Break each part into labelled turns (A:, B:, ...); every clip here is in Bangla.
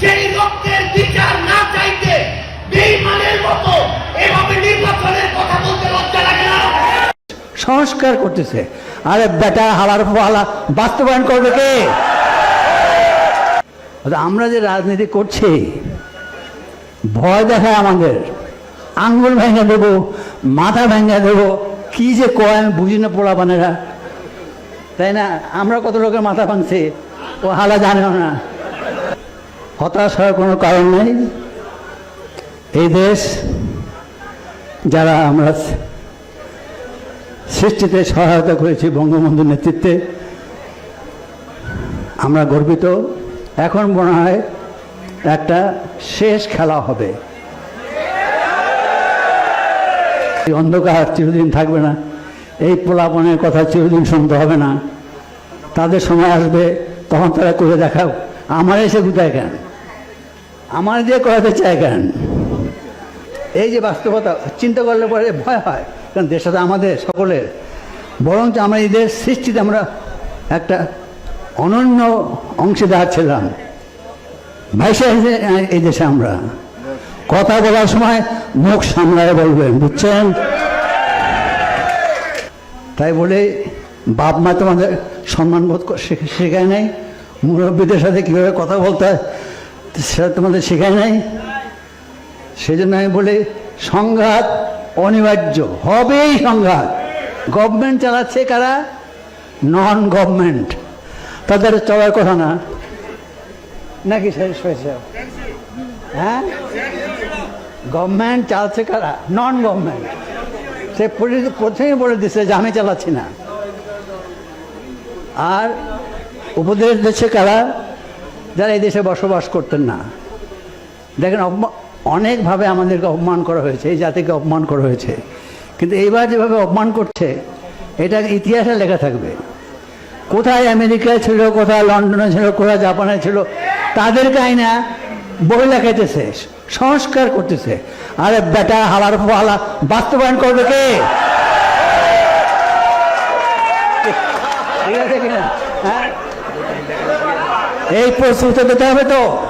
A: সেই রক্তের বিচার না চাইতে বেইমানের মতো এভাবে নির্বাচনের কথা বলতে লজ্জা লাগে না।
B: সংস্কার করতেছে। আরে বেটা, হালার হালা বাস্তবায়ন করবে কে? আমরা যে রাজনীতি করছি, ভয় দেখায় আমাদের। আঙ্গুল ভেঙে দেবো, মাথা ভেঙে দেবো, কি যে কয় আমি বুঝি না পোড়া বানেরা তাই না? আমরা কত লোকের মাথা ভাঙছি, ও হালা জানেও না। হতাশ হওয়ার কোনো কারণ নেই। এই দেশ যারা আমরা সৃষ্টিতে সহায়তা করেছি বঙ্গবন্ধুর নেতৃত্বে, আমরা গর্বিত। এখন মনে হয় একটা শেষ খেলা হবে। এই অন্ধকার চিরদিন থাকবে না। এই পোলাপনের কথা চিরদিন শুনতে হবে না। তাদের সময় আসবে, তখন তারা করে দেখাও। আমার এসে কোথায় কেন? আমার দিয়ে করাতে চায় কেন? এই যে বাস্তবতা, চিন্তা করলে পরে ভয় হয়, কারণ দেশটা আমাদের সকলের। বরঞ্চ আমরা এই দেশ সৃষ্টিতে আমরা একটা অনন্য অংশীদার ছিলাম ভাইসা এই দেশে আমরা। কথা বলার সময় মুখ সামলায় বলবেন, বুঝছেন? তাই বলে বাপ মা তোমাদের সম্মানবোধ ক- শেখ- শেখায় নাই? মুরব্বীদের সাথে কীভাবে কথা বলতে হয়? সেটা তোমাদের শেখায় নাই? সেই জন্য আমি বলি, সংঘাত অনিবার্য, হবেই সংঘাত। গভর্নমেন্ট চালাচ্ছে কারা? নন গভর্নমেন্ট তাদের চলার কথা না। নাকি শেষ হয়েছে? হ্যাঁ? গভর্নমেন্ট চালাচ্ছে কারা? নন গভর্নমেন্ট সে পরি- প্রথমেই বলে দিচ্ছে যে আমি চালাচ্ছি না। আর উপদেশ দিচ্ছে কারা? যারা এই দেশে বসবাস করতেন না। দেখেন অনেকভাবে আমাদেরকে অপমান করা হয়েছে, এই জাতিকে অপমান করা হয়েছে। কিন্তু এইবার যেভাবে অপমান করছে এটা ইতিহাসে লেখা থাকবে। কোথায় আমেরিকায় ছিল, কোথায় লন্ডনে ছিল, কোথায় জাপানে ছিল, তাদেরকে আইনা বই লেখাইতেছে, সংস্কার করতেছে। আরে বেটা, হালার হালা বাস্তবায়ন করবে কে? ঠিক আছে কিনা এই প্রস্তুতি পেতে হবে তো।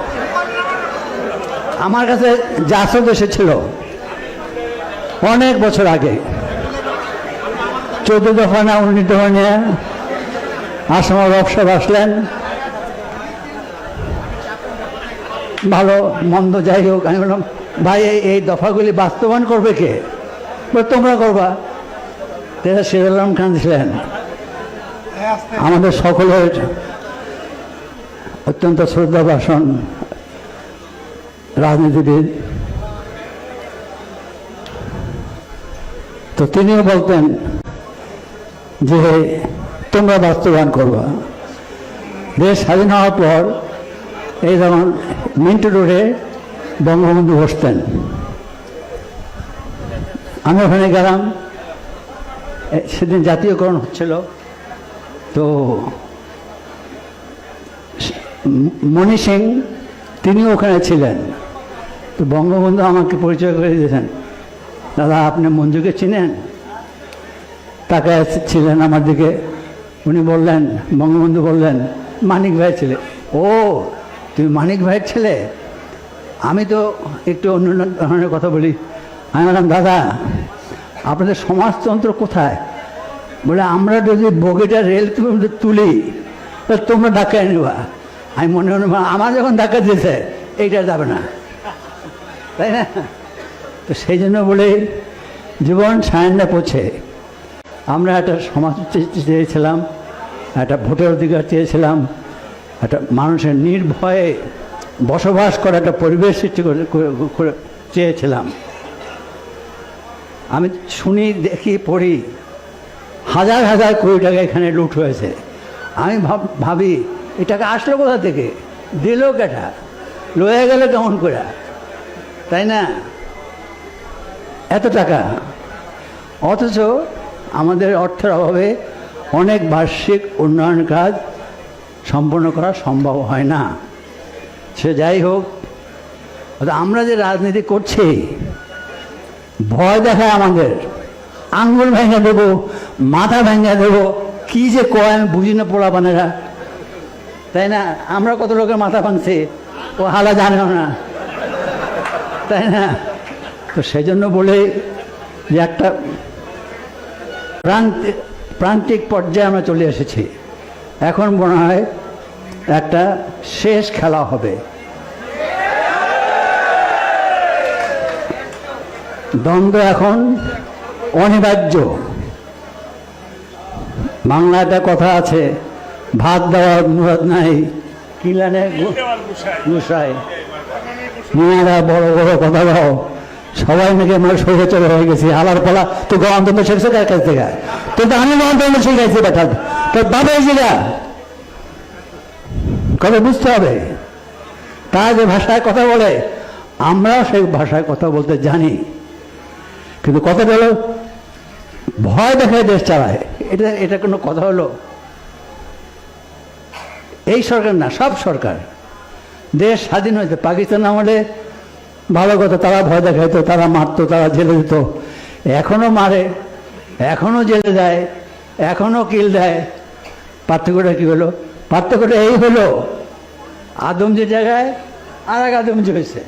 B: আমার কাছে জাসদ এসেছিল অনেক বছর আগে চোদ্দ দফা না দফা নিয়ে আসামা ব্যবসা আসলেন ভালো মন্দ যাই হোক আমি বললাম ভাই এই- দফাগুলি বাস্তবায়ন করবে কে? বলে, তোমরা করবা। আলম খান ছিলেন। আমাদের সকলের অত্যন্ত শ্রদ্ধা ভাষণ রাজনীতিবিদ। তো তিনিও বলতেন যে, তোমরা বাস্তবায়ন করবা। দেশ স্বাধীন হওয়ার পর এই যেমন মিন্টু রোডে বঙ্গবন্ধু বসতেন। আমি ওখানে গেলাম। সেদিন জাতীয়করণ হচ্ছিল। তো মণি সিং তিনিও ওখানে ছিলেন। তো বঙ্গবন্ধু আমাকে পরিচয় করে দিয়েছেন। দাদা, আপনি মঞ্জুকে চিনেন? তাকে ছিলেন আমার দিকে। উনি বললেন, বঙ্গবন্ধু বললেন, মানিক ভাই ছেলে। ও, তুমি মানিক ভাইয়ের ছেলে? আমি তো একটু অন্য ধরনের কথা বলি। আমি বললাম, দাদা, আপনাদের সমাজতন্ত্র কোথায়? বলে, আমরা যদি বগিটা রেল তুলে- তোমরা ধাক্কা নেবা আমি মনে মনে আমার যখন ধাক্কা দিয়েছে, এইটা যাবে না। তাই না? তো সেই জন্য বলে, জীবন সায়না পৌঁছে। আমরা একটা সমাজ চেয়েছিলাম, একটা ভোটের অধিকার চেয়েছিলাম, একটা মানুষের নির্ভয়ে বসবাস করার একটা পরিবেশ সৃষ্টি করে, করে- করে চেয়েছিলাম। আমি শুনি, দেখি, পড়ি, হাজার হাজার কোটি টাকা এখানে লুট হয়েছে। আমি ভাবি এই টাকা আসলো কোথা থেকে? দিল কেটা? লয়ে গেলে কেমন করে? তাই না? এত টাকা। অথচ আমাদের অর্থের অভাবে অনেক বার্ষিক উন্নয়ন কাজ সম্পন্ন করা সম্ভব হয় না। সে যাই হোক আমরা যে রাজনীতি করছি, ভয় দেখায় আমাদের। আঙ্গুল ভেঙে দেবো, মাথা ভেঙে দেবো, কি যে কয় আমি বুঝি না পোড়া বানেরা তাই না? আমরা কত লোকের মাথা ভাঙছি? ও হালা জানেও না। তাই না? তো সেই জন্য বলে যে একটা প্রান্তিক প্রান্তিক পর্যায়ে আমরা চলে এসেছি। এখন মনে হয় একটা শেষ খেলা হবে। দ্বন্দ্ব এখন অনিবার্য। বাংলা একটা কথা আছে ভাত দেওয়ার মুরাদ নাই। কিলানে গুসাই। মেয়েরা বড় বড় কথা বলো সবাই নাকি আমার চলে হয়ে গেছি। আলার পালা, তো গণতন্ত্র শিখছে কার কাছ থেকে? তো আমি গণতন্ত্র শিখাইছি বেটা। তোর বাবা শিখা। কবে বুঝতে হবে? তারা যে ভাষায় কথা বলে, আমরাও সেই ভাষায় কথা বলতে জানি। কিন্তু কথা হলো ভয় দেখায় দেশ চালায়। এটা এটা কোনো কথা হলো? এই সরকার না, সব সরকার। দেশ স্বাধীন হয়েছে। পাকিস্তান আমলে ভালো কথা, তারা ভয় দেখাইতো, তারা মারতো, তারা জেলে দিত। এখনও মারে এখনও জেলে দেয় এখনও কিল দেয়। পার্থক্যটা কী হলো? পার্থক্যটা এই হলো, আদমজির জায়গায় আর এক আদমজি হয়েছে।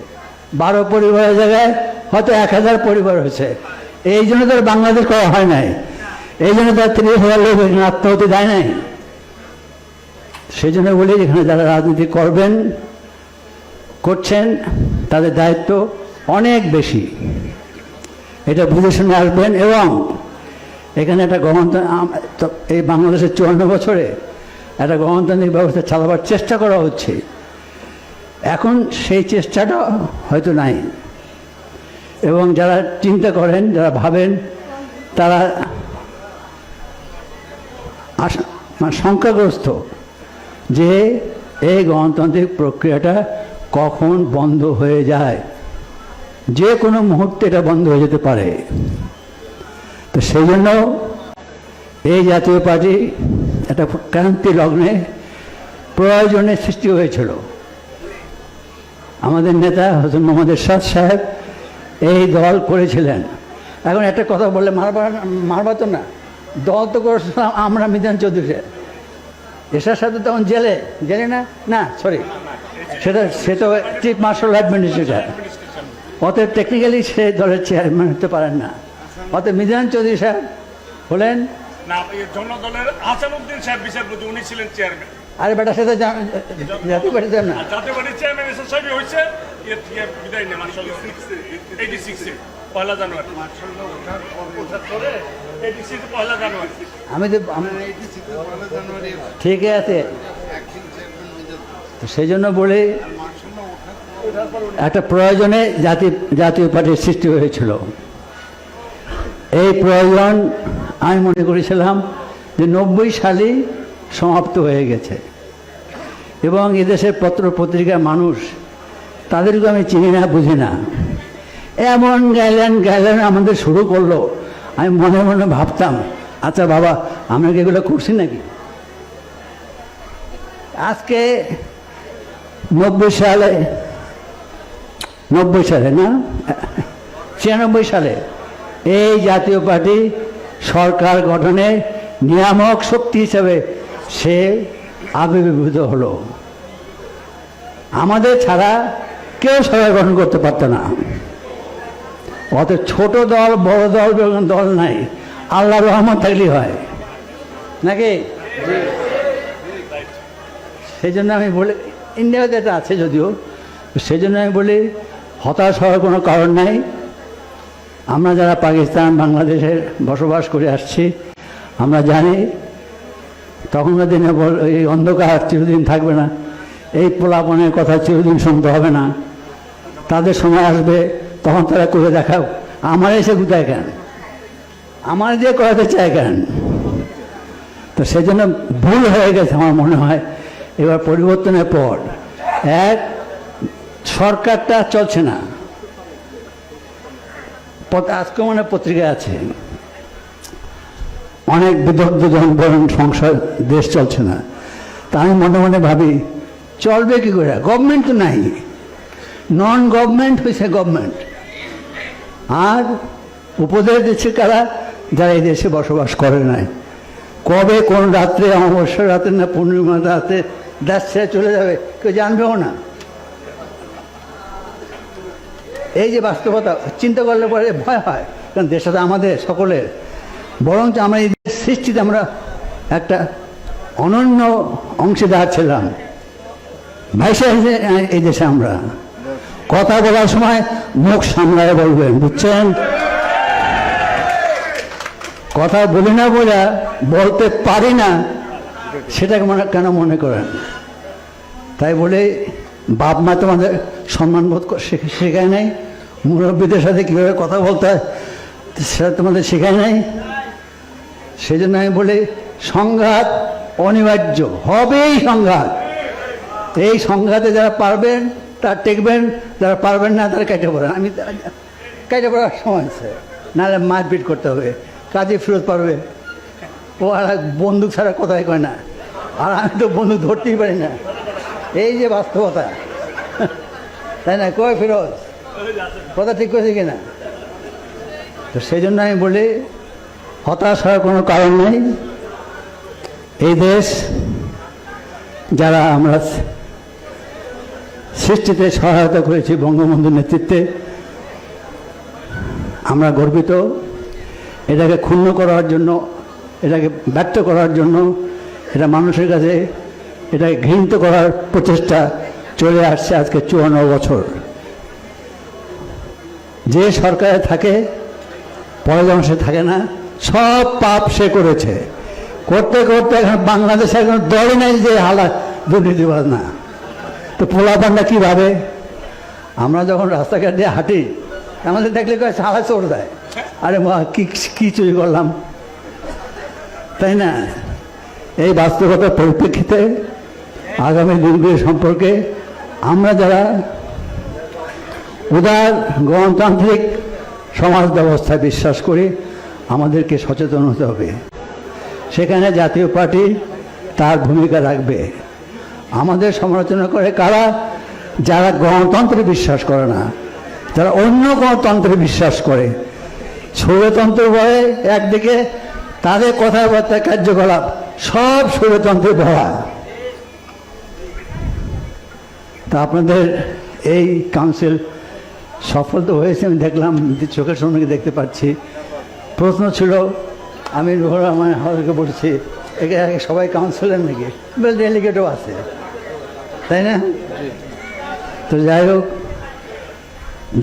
B: বারো পরিবারের জায়গায় হয়তো এক হাজার পরিবার হয়েছে। এই জন্য তার বাংলাদেশ করা হয় নাই। এই জন্য তার ত্রিশ হাজার লোক আত্মহত্যা দেয় নাই। সেই জন্য বলি এখানে যারা রাজনীতি করবেন, করছেন, তাদের দায়িত্ব অনেক বেশি। এটা বুঝে শুনে আসবেন এবং এখানে একটা গণতন্ত্র এই বাংলাদেশের চুয়ান্ন বছরে একটা গণতান্ত্রিক ব্যবস্থা চালাবার চেষ্টা করা হচ্ছে। এখন সেই চেষ্টাটা হয়তো নাই। এবং যারা চিন্তা করেন, যারা ভাবেন, তারা আশা মানে সংখ্যাগ্রস্ত যে এই গণতান্ত্রিক প্রক্রিয়াটা কখন বন্ধ হয়ে যায়? যে কোনো মুহূর্তে এটা বন্ধ হয়ে যেতে পারে। তো সেই জন্য এই জাতীয় পার্টি একটা ক্রান্তি লগ্নে প্রয়োজনের সৃষ্টি হয়েছিল। আমাদের নেতা হসন মোহাম্মদ এরশাদ সাহেব এই দল করেছিলেন। এখন একটা কথা বললে মারবার মারবা তো না। দল তো করেছিলাম আমরা মিজান চৌধুরী এরশাদ সাথে তখন জেলে জেলে না? না সরি সেটা সে তো চিফ মার্শাল অ্যাডমিনিস্ট্রেটর অতএব টেকনিক্যালি সে দলের চেয়ারম্যান হতে পারেন না। অতএব মিজান চৌধুরী সাহেব হলেন
C: জনদলের হাসানুদ্দিন সাহেব বিচারপতি উনি ছিলেন চেয়ারম্যান
B: আরে বেটা সেটা জা- জাতীয় পার্টিতে না?
C: আর জাতীয় পার্টির চেয়ারম্যান এসে সাহেব হয়েছে বিদায় নেই মার্শাল এইটি সিক্সে পয়লা জানুয়ারি।
B: আমি তো ঠিকই আছে। সেই জন্য বলে, একটা প্রয়োজনে জাতি জাতীয় পার্টির সৃষ্টি হয়েছিল। এই প্রয়োজন আমি মনে করেছিলাম যে নব্বই সালেই সমাপ্ত হয়ে গেছে। এবং এদেশের পত্র পত্রিকার মানুষ তাদেরকে আমি চিনি না, বুঝি না। এমন গাইলেন গাইলেন আমাদের শুরু করল। আমি মনে মনে ভাবতাম আচ্ছা বাবা, আমরা কি এগুলো করছি নাকি? আজকে নব্বই সালে নব্বই সালে না? ছিয়ানব্বই সালে এই জাতীয় পার্টি সরকার গঠনে নিয়ামক শক্তি হিসেবে সে আবির্ভূত হলো। আমাদের ছাড়া কেউ সরকার গঠন করতে পারতো না। অত ছোট দল, বড় দল দল নাই। আল্লাহ রহমত থাকলেই হয়। নাকি? সেই জন্য আমি বলি, ইন্ডিয়াতে এটা আছে যদিও সেই জন্য আমি বলি, হতাশ হওয়ার কোনো কারণ নাই। আমরা যারা পাকিস্তান, বাংলাদেশে বসবাস করে আসছি, আমরা জানি, তখনকার দিনে এই অন্ধকার চিরদিন থাকবে না। এই পোলাপনের কথা চিরদিন শুনতে হবে না। তাদের সময় আসবে। তখন তারা করে দেখাও, আমার এসে কোথায় কেন? আমার দিয়ে করাতে চায় কেন? তো সেজন্য ভুল হয়ে গেছে আমার মনে হয়। এবার পরিবর্তনের পর, এক, সরকারটা চলছে না। আজকে মানে পত্রিকা আছে। অনেক বিদগ্ধ জনবরণ সংসার দেশ চলছে না। তা আমি মনে মনে ভাবি, চলবে কি করে? গভর্নমেন্ট তো নাই। নন গভর্নমেন্ট হয়েছে গভর্নমেন্ট। আর উপদেশ দিচ্ছে কারা? যারা এই দেশে বসবাস করে নাই। কবে কোন রাত্রে অমাবস্যা রাতে না পূর্ণিমা রাতে দেশ ছেড়ে চলে যাবে, কেউ জানবেও না। এই যে বাস্তবতা, চিন্তা করলে পরে ভয় হয়, কারণ দেশটা তো আমাদের, সকলের। বরঞ্চ আমরা এই সৃষ্টিতে আমরা একটা অনন্য অংশীদার ছিলাম। ভাইসা এই দেশে আমরা। কথা বলার সময় মুখ সামলায় বলবেন, বুঝছেন? কথা বলি না বোঝা বলতে পারি না, সেটাকে মনে কেন মনে করেন? তাই বলে বাপ মা তোমাদের সম্মান বোধ শেখায় নাই? মুরব্বীদের সাথে কীভাবে কথা বলতে হয় সেটা তোমাদের শেখায় নাই? সেই জন্য আমি বলি সংঘাত অনিবার্য, হবেই সংঘাত। এই সংঘাতে যারা পারবেন তারা টেকবেন, যারা পারবেন না, তারা কেটে পড়েন। আমি কেটে পড়ার সময় আছে। নাহলে মারপিট করতে হবে। কাজে ফেরত পারবে। ও আর বন্দুক ছাড়া কোথায় কয় না। আর আমি তো বন্দুক ধরতেই পারি না। এই যে বাস্তবতা। তাই না? কয় ফেরত কথা ঠিক করেছে কিনা? তো সেই জন্য আমি বলি, হতাশ হওয়ার কোনো কারণ নেই। এই দেশ, যারা আমরা সৃষ্টিতে সহায়তা করেছি বঙ্গবন্ধুর নেতৃত্বে। আমরা গর্বিত। এটাকে ক্ষুণ্ণ করার জন্য, এটাকে ব্যর্থ করার জন্য, এটা মানুষের কাছে এটাকে ঘৃণিত করার প্রচেষ্টা চলে আসছে আজকে চুয়ান্ন বছর। যে সরকারে থাকে পরে যখন সে থাকে না, সব পাপ সে করেছে। করতে করতে এখন বাংলাদেশে এখন দলই নাই যে হালা দুর্নীতিবাদ না। তো পোলাপানটা কীভাবে? আমরা যখন রাস্তাঘাট দিয়ে হাঁটি, আমাদের দেখলে কয় সালা চোর দেয়। আরে মা, কি, কী চুরি করলাম? তাই না? এই বাস্তবতার পরিপ্রেক্ষিতে আগামী দিনগুলি সম্পর্কে আমরা যারা উদার, গণতান্ত্রিক সমাজ ব্যবস্থায় বিশ্বাস করি, আমাদেরকে সচেতন হতে হবে। সেখানে জাতীয় পার্টি তার ভূমিকা রাখবে। আমাদের সমালোচনা করে কারা? যারা গণতন্ত্রে বিশ্বাস করে না, যারা অন্য গণতন্ত্রে বিশ্বাস করে। স্বৈরতন্ত্র বলে একদিকে, তাদের কথাবার্তা, কার্যকলাপ, সব স্বৈরতন্ত্রে ভরা। তা আপনাদের এই কাউন্সিল সফল তো হয়েছে, আমি দেখলাম চোখের সামনে দেখতে পাচ্ছি। প্রশ্ন ছিল আমি রহমান হলকে বলছি, একে সবাই কাউন্সিলর নাকি? ডেলিগেটও আছে। তাই না? তো যাই হোক,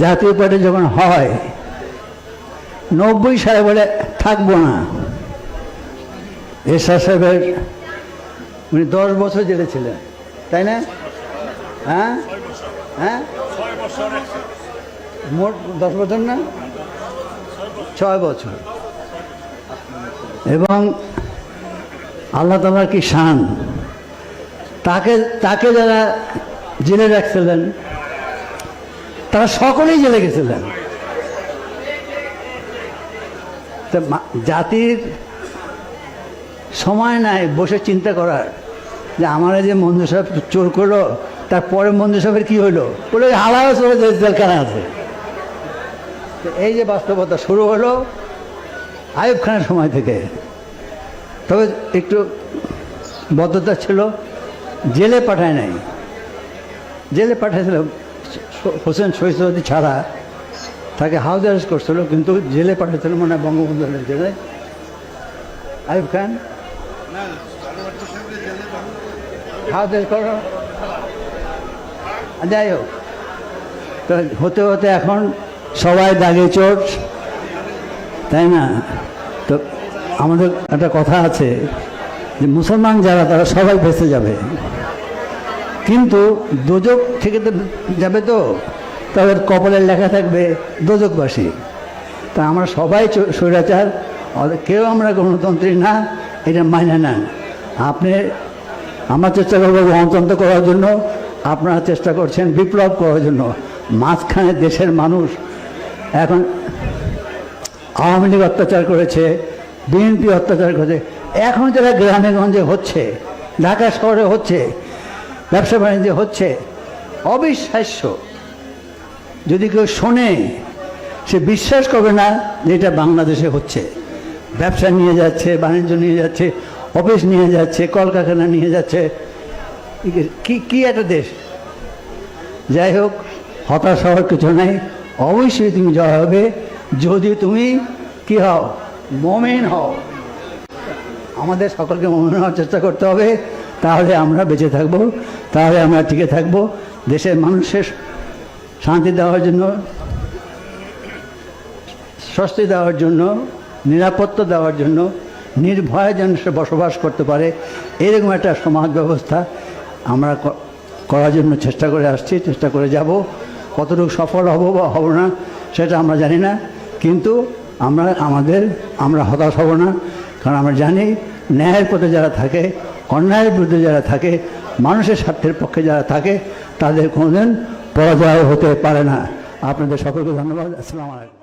B: জাতীয় পার্টি যখন হয়, নব্বই সালে বলে থাকব না। এরশাদ সাহেবের উনি দশ বছর জেলে ছিলেন, তাই না? হ্যাঁ? হ্যাঁ? মোট দশ বছর না? ছয় বছর। এবং আল্লাহ তালার কি শান? তাকে তাকে যারা জেলে রাখছিলেন, তারা সকলেই জেলে গেছিলেন। জাতির সময় নাই, বসে চিন্তা করার। যে আমার যে মঞ্জু সাহেব চোর করল তারপরে মঞ্জু সাহেবের কী হলো বলে হালাও চলে জেলখানা আছে। এই যে বাস্তবতা শুরু হলো আয়ুব খানের সময় থেকে। তবে একটু বদ্ধতা ছিল। জেলে পাঠায় নাই। জেলে পাঠাইছিল, হোসেন শহীদি ছাড়া তাকে হাউস অ্যারেস্ট করছিল, কিন্তু জেলে পাঠাইছিল মনে হয় বঙ্গবন্ধুর জেলে। আয়ুব খান? হাউস অ্যারেস্ট করো। যাই হোক। তো হতে হতে এখন সবাই দাগে চোট, তাই না? তো আমাদের একটা কথা আছে যে মুসলমান যারা, তারা সবাই বেঁচে যাবে। কিন্তু দোজক থেকে তো যাবে তো। তাদের কপালের লেখা থাকবে দোজকবাসী। তা আমরা সবাই স্বৈরাচার কেউ আমরা গণতন্ত্রী না, এটা মানে নেন আপনি, আমরা চেষ্টা করব গণতন্ত্র করার জন্য, আপনারা চেষ্টা করছেন বিপ্লব করার জন্য। মাঝখানে দেশের মানুষ এখন আওয়ামী লীগ অত্যাচার করেছে, বিএনপি অত্যাচার করেছে। এখন যারা গ্রামে গঞ্জে হচ্ছে, ঢাকা শহরে হচ্ছে, ব্যবসা বাণিজ্য হচ্ছে, অবিশ্বাস্য। যদি কেউ শোনে, সে বিশ্বাস করবে না যে এটা বাংলাদেশে হচ্ছে। ব্যবসা নিয়ে যাচ্ছে, বাণিজ্য নিয়ে যাচ্ছে, অফিস নিয়ে যাচ্ছে, কলকারখানা নিয়ে যাচ্ছে। কি কি একটা দেশ? যাই হোক, হতাশ হওয়ার কিছু নেই। অবশ্যই তুমি জয় হবে। যদি তুমি কি হও, মমেন হও। আমাদের সকলকে মনে হওয়ার চেষ্টা করতে হবে, তাহলে আমরা বেঁচে থাকব, তাহলে আমরা টিকে থাকব, দেশের মানুষের শান্তি দেওয়ার জন্য, স্বস্তি দেওয়ার জন্য, নিরাপত্তা দেওয়ার জন্য, নির্ভয়ে যেন সে বসবাস করতে পারে, এরকম একটা সমাজ ব্যবস্থা আমরা করার জন্য চেষ্টা করে আসছি, চেষ্টা করে যাব, কতটুকু সফল হব বা হব না, সেটা আমরা জানি না, কিন্তু আমরা, আমাদের, আমরা হতাশ হব না কারণ আমরা জানি ন্যায়ের পথে যারা থাকে, অন্যায়ের বিরুদ্ধে যারা থাকে, মানুষের স্বার্থের পক্ষে যারা থাকে, তাদের কোনোদিন পরাজয় হতে পারে না। আপনাদের সকলকে ধন্যবাদ। আসসালামু আলাইকুম।